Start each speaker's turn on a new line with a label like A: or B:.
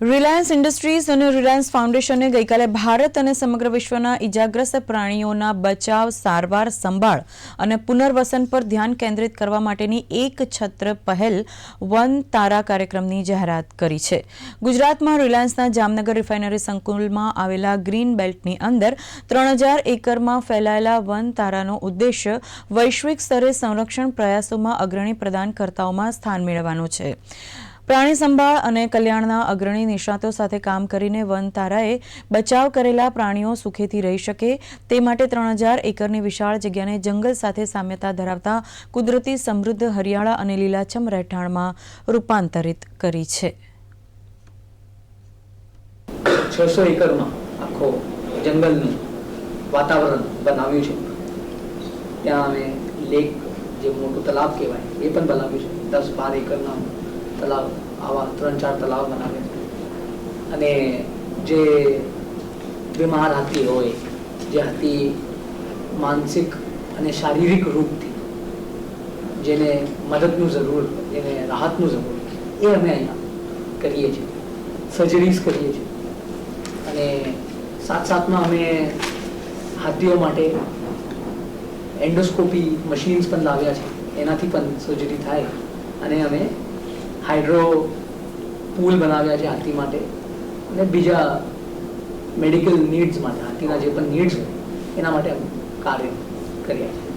A: Reliance industries અને Reliance ફાઉન્ડેશને ગઈકાલે ભારત અને સમગ્ર વિશ્વના ઇજાગ્રસ્ત પ્રાણીઓના બચાવ, સારવાર, સંભાળ અને પુનર્વસન પર ધ્યાન કેન્દ્રિત કરવા માટેની એક છત્ર પહેલ વન તારા કાર્યક્રમની જાહેરાત કરી છે. ગુજરાતમાં રિલાયન્સના જામનગર રિફાઇનરી સંકુલમાં આવેલા ગ્રીન બેલ્ટની અંદર ત્રણ હજાર એકરમાં ફેલાયેલા વન તારાનો ઉદ્દેશ્ય વૈશ્વિક સ્તરે સંરક્ષણ પ્રયાસોમાં અગ્રણી પ્રદાનકર્તાઓમાં સ્થાન મેળવવાનો છે. પ્રાણી સંભાળ અને કલ્યાણના અગ્રણી નિષ્ણાતો સાથે કામ કરીને વન તારાએ બચાવ કરેલા પ્રાણીઓ સુખેથી રહી શકે તે માટે ત્રણ હજાર એકરની વિશાળ જગ્યાને જંગલ સાથે સામ્યતા ધરાવતા કુદરતી સમૃદ્ધ હરિયાળા અને લીલાછમ રહેઠાણમાં રૂપાંતરિત કરી છે.
B: છસો એકરમાં આખો જંગલનું વાતાવરણ બનાવ્યું છે. ત્યાં અમે લેક, જે મોટું તલાવ કહેવાય, એ પણ બનાવ્યું છે. દસ બાર એકરના તલાવ, આવા ત્રણ ચાર તલાવ બનાવે. છે અને જે બીમાર હાથી હોય, જે હાથી માનસિક અને શારીરિક રૂપથી જેને મદદનું જરૂર, જેને રાહતનું જરૂર, એ અમે અહીંયા કરીએ છીએ. સર્જરીઝ કરીએ છીએ. અને સાથ સાથમાં અમે હાથીઓ માટે એન્ડોસ્કોપી મશીન્સ પણ લાવ્યા છે. એનાથી પણ સર્જરી થાય અને અમે હાઇડ્રો પુલ બનાવ્યા છે હાથી માટે અને બીજા મેડિકલ નીડ્સ માટે, હાથીના જે પણ નીડ્સ હોય, એના માટે કાર્ય કર્યા છે.